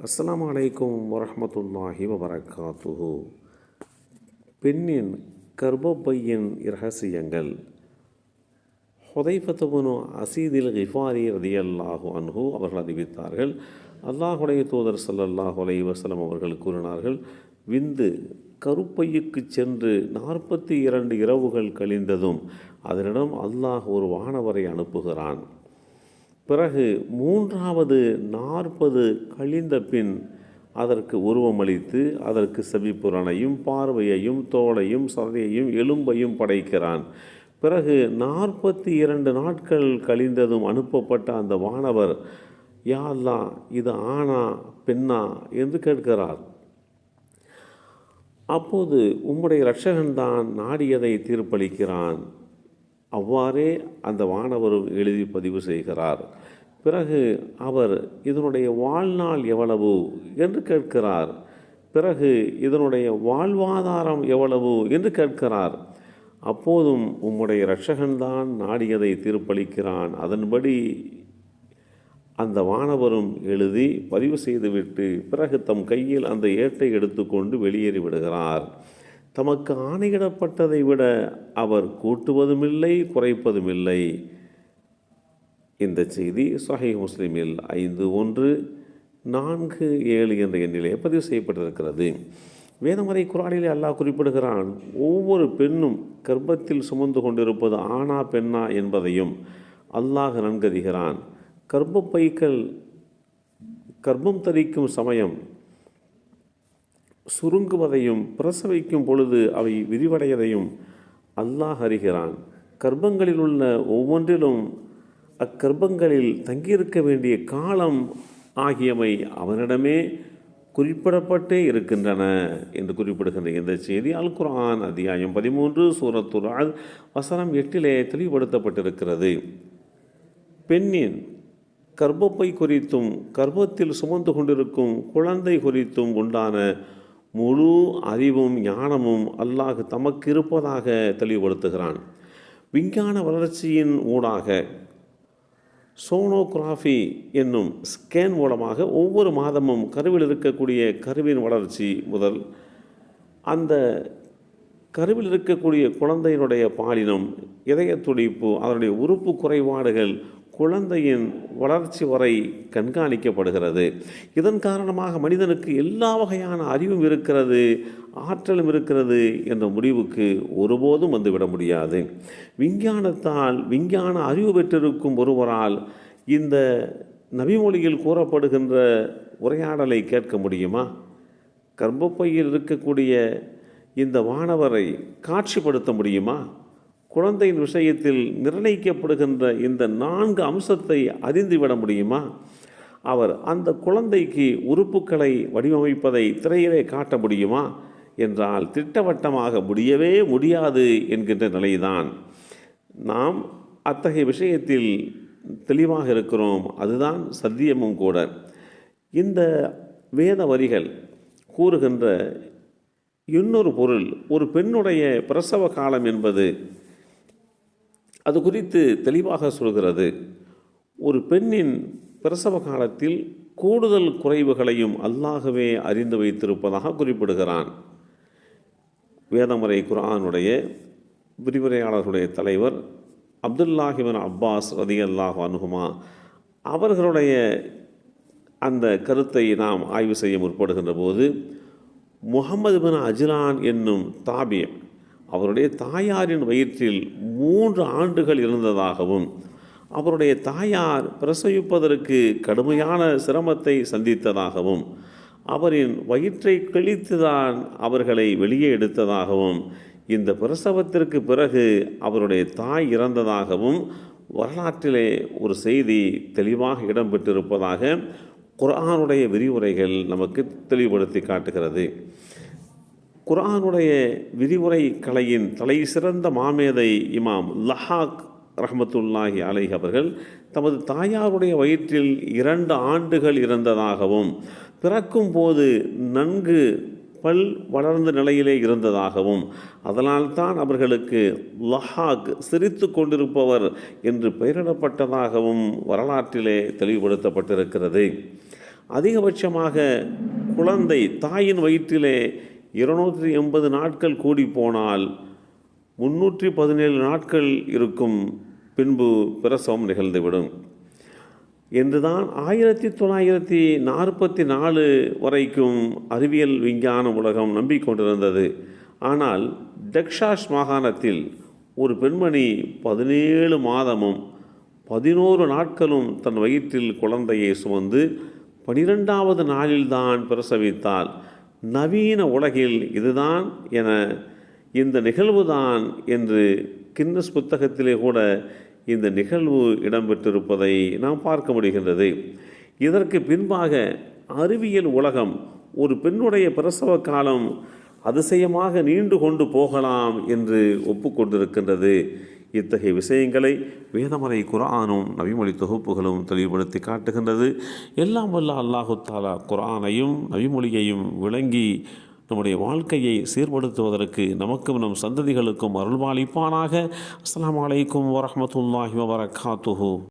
அஸ்லாம் அலைக்கும் வரமத்துல்லாஹி வபரகாத்துஹு. பெண்ணின் கர்ப்பப்பையின் இரகசியங்கள். ஹுதைஃபத்துபுனு அசீதில் இஃப்பாரி அல்லாஹு அன்ஹு அவர்கள் அறிவித்தார்கள். அல்லாஹுடைய தூதர் சல்லல்லாஹு அலை வசலம் அவர்கள் கூறினார்கள் விந்து கருப்பையுக்கு சென்று நாற்பத்தி இரண்டு இரவுகள் கழிந்ததும் அதனிடம் அல்லாஹ் ஒரு வானவரை அனுப்புகிறான். பிறகு மூன்றாவது நாற்பது கழிந்த பின் அதற்கு உருவமளித்து அதற்கு செவிப்புறனையும் பார்வையையும் தோலையும் சதையையும் எலும்பையும் படைக்கிறான். பிறகு நாற்பத்தி இரண்டு நாட்கள் கழிந்ததும் அனுப்பப்பட்ட அந்த வானவர் யா இது ஆணா பெண்ணா? என்று கேட்கிறார். அப்போது உம்முடைய இரட்சகன்தான் நாடியதை தீர்ப்பளிக்கிறான். அவ்வாறே அந்த வானவரும் எழுதி பதிவு செய்கிறார். பிறகு அவர் இதனுடைய வாழ்நாள் எவ்வளவு? என்று கேட்கிறார். பிறகு இதனுடைய வாழ்வாதாரம் எவ்வளவு? என்று கேட்கிறார். அப்போதும் உம்முடைய இரட்சகன்தான் நாடியதை தீர்ப்பளிக்கிறான். அதன்படி அந்த வானவரும் எழுதி பதிவு செய்துவிட்டு பிறகு தம் கையில் அந்த ஏட்டை எடுத்துக்கொண்டு வெளியேறி விடுகிறார் தமக்கு ஆணையிடப்பட்டதை விட அவர் கூட்டுவதுமில்லை குறைப்பதுமில்லை. இந்த செய்தி சஹி முஸ்லீமில் ஐந்து ஒன்று நான்கு ஏழு என்ற எண்ணிலே பதிவு செய்யப்பட்டிருக்கிறது. வேதமறை குரானிலே அல்லாஹ் குறிப்பிடுகிறான் ஒவ்வொரு பெண்ணும் கர்ப்பத்தில் சுமந்து கொண்டிருப்பது ஆணா பெண்ணா என்பதையும் அல்லாஹ் நன்கறிகிறான். கர்ப்பப்பைகள் கர்ப்பம் தரிக்கும் சமயம் சுருங்குவதையும் பிரசவிக்கும் பொழுது அவை விரிவடையதையும் அல்லாஹ் அறிகிறான். கர்ப்பங்களில் உள்ள ஒவ்வொன்றிலும் அக்கர்ப்பங்களில் தங்கியிருக்க வேண்டிய காலம் ஆகியவை அவனிடமே குறிப்பிடப்பட்டே இருக்கின்றன என்று குறிப்பிடுகின்ற இந்த செய்தி அல் குரான் அத்தியாயம் பதிமூன்று சூரத்துரால் வசனம் எட்டிலே தெளிவுபடுத்தப்பட்டிருக்கிறது. பெண்ணின் கர்ப்பப்பை குறித்தும் கர்ப்பத்தில் சுமந்து கொண்டிருக்கும் குழந்தை குறித்தும் உண்டான முழு அறிவும் ஞானமும் அல்லாஹ் தமக்கு இருப்பதாக தெளிவுபடுத்துகிறான். விஞ்ஞான வளர்ச்சியின் ஊடாக சோனோகிராஃபி என்னும் ஸ்கேன் மூலமாக ஒவ்வொரு மாதமும் கருவில் இருக்கக்கூடிய கருவின் வளர்ச்சி முதல் அந்த கருவில் இருக்கக்கூடிய குழந்தையினுடைய பாலினம் இதய துடிப்பு அதனுடைய உறுப்பு குறைபாடுகள் குழந்தையின் வளர்ச்சி வரை கண்காணிக்கப்படுகிறது. இதன் காரணமாக மனிதனுக்கு எல்லா வகையான அறிவும் இருக்கிறது ஆற்றலும் இருக்கிறது என்ற முடிவுக்கு ஒருபோதும் வந்துவிட முடியாது. விஞ்ஞானத்தால் விஞ்ஞான அறிவு பெற்றிருக்கும் ஒருவரால் இந்த நபிமொழியில் கூறப்படுகின்ற உரையாடலை கேட்க முடியுமா? கர்ப்பப்பையில் இருக்கக்கூடிய இந்த வானவரை காட்சிப்படுத்த முடியுமா? குழந்தையின் விஷயத்தில் நிர்ணயிக்கப்படுகின்ற இந்த நான்கு அம்சத்தை அறிந்துவிட முடியுமா? அவர் அந்த குழந்தைக்கு உறுப்புகளை வடிவமைப்பதை திரையிலே காட்ட முடியுமா? என்றால் திட்டவட்டமாக முடியவே முடியாது என்கின்ற நிலைதான். நாம் அத்தகைய விஷயத்தில் தெளிவாக இருக்கிறோம். அதுதான் சத்தியமும் கூட. இந்த வேத வரிகள் கூறுகின்ற இன்னொரு பொருள் ஒரு பெண்ணுடைய பிரசவ காலம் என்பது அது குறித்து தெளிவாக சொல்கிறது ஒரு பெண்ணின் பிரசவ காலத்தில் கூடுதல் குறைவுகளையும் அல்லாகவே அறிந்து வைத்திருப்பதாக குறிப்பிடுகிறான். வேதமுறை குரானுடைய விரிவுரையாளர்களுடைய தலைவர் அப்துல்லாஹிபின் அப்பாஸ் ரதி அல்லாஹ் அனுகுமா அவர்களுடைய அந்த கருத்தை நாம் ஆய்வு செய்ய முற்படுகின்ற போது முகமது பின் அஜிலான் என்னும் தாபியம் அவருடைய தாயாரின் வயிற்றில் மூன்று ஆண்டுகள் இருந்ததாகவும் அவருடைய தாயார் பிரசவிப்பதற்கு கடுமையான சிரமத்தை சந்தித்ததாகவும் அவரின் வயிற்றை கிழித்துதான் அவர்களை வெளியே எடுத்ததாகவும் இந்த பிரசவத்திற்கு பிறகு அவருடைய தாய் இறந்ததாகவும் வரலாற்றிலே ஒரு செய்தி தெளிவாக இடம்பெற்றிருப்பதாக குரானுடைய விரிவுரைகள் நமக்கு தெளிவுபடுத்தி காட்டுகிறது. குரானுடைய விதிமுறை கலையின் தலை சிறந்த மாமேதை இமாம் லஹாக் ரஹமத்துல்லாஹி அலைஹ் அவர்கள் தமது தாயாருடைய வயிற்றில் இரண்டு ஆண்டுகள் இருந்ததாகவும் பிறக்கும் போது நன்கு பல் வளர்ந்த நிலையிலே இருந்ததாகவும் அதனால்தான் அவர்களுக்கு லஹாக் சிரித்து கொண்டிருப்பவர் என்று பெயரிடப்பட்டதாகவும் வரலாற்றிலே தெளிவுபடுத்தப்பட்டிருக்கிறது. அதிகபட்சமாக குழந்தை தாயின் வயிற்றிலே இருநூற்றி எண்பது நாட்கள் கூடி போனால் முன்னூற்றி பதினேழு நாட்கள் இருக்கும் பின்பு பிரசவம் நிகழ்ந்துவிடும். என்றுதான் ஆயிரத்தி தொள்ளாயிரத்தி நாற்பத்தி நாலு வரைக்கும் அறிவியல் விஞ்ஞான உலகம் நம்பிக்கொண்டிருந்தது. ஆனால் டெக்ஷாஸ் மாகாணத்தில் ஒரு பெண்மணி பதினேழு மாதமும் பதினோரு நாட்களும் தன் வயிற்றில் குழந்தையை சுமந்து பனிரெண்டாவது நாளில்தான் பிரசவித்தாள். நவீன உலகில் இதுதான் என இந்த நிகழ்வுதான் என்று கின்னஸ் புத்தகத்திலே கூட இந்த நிகழ்வு இடம்பெற்றிருப்பதை நாம் பார்க்க முடிகின்றது. இதற்கு பின்பாக அறிவியல் உலகம் ஒரு பெண்ணுடைய பிரசவ காலம் அதிசயமாக நீண்டு கொண்டு போகலாம் என்று ஒப்புக்கொண்டிருக்கின்றது. இத்தகைய விஷயங்களை வேதமறை குரானும் நபிமொழி தொகுப்புகளும் தெளிவுபடுத்தி காட்டுகின்றது. எல்லாம் வல்ல அல்லாஹு தாலா குரானையும் நபிமொழியையும் விளங்கி நம்முடைய வாழ்க்கையை சீர்படுத்துவதற்கு நமக்கும் நம் சந்ததிகளுக்கும் அருள்வாளிப்பானாக. அஸ்லாம் வலைக்கம் வரமத்துல்லாஹி வபரகாத்துஹு.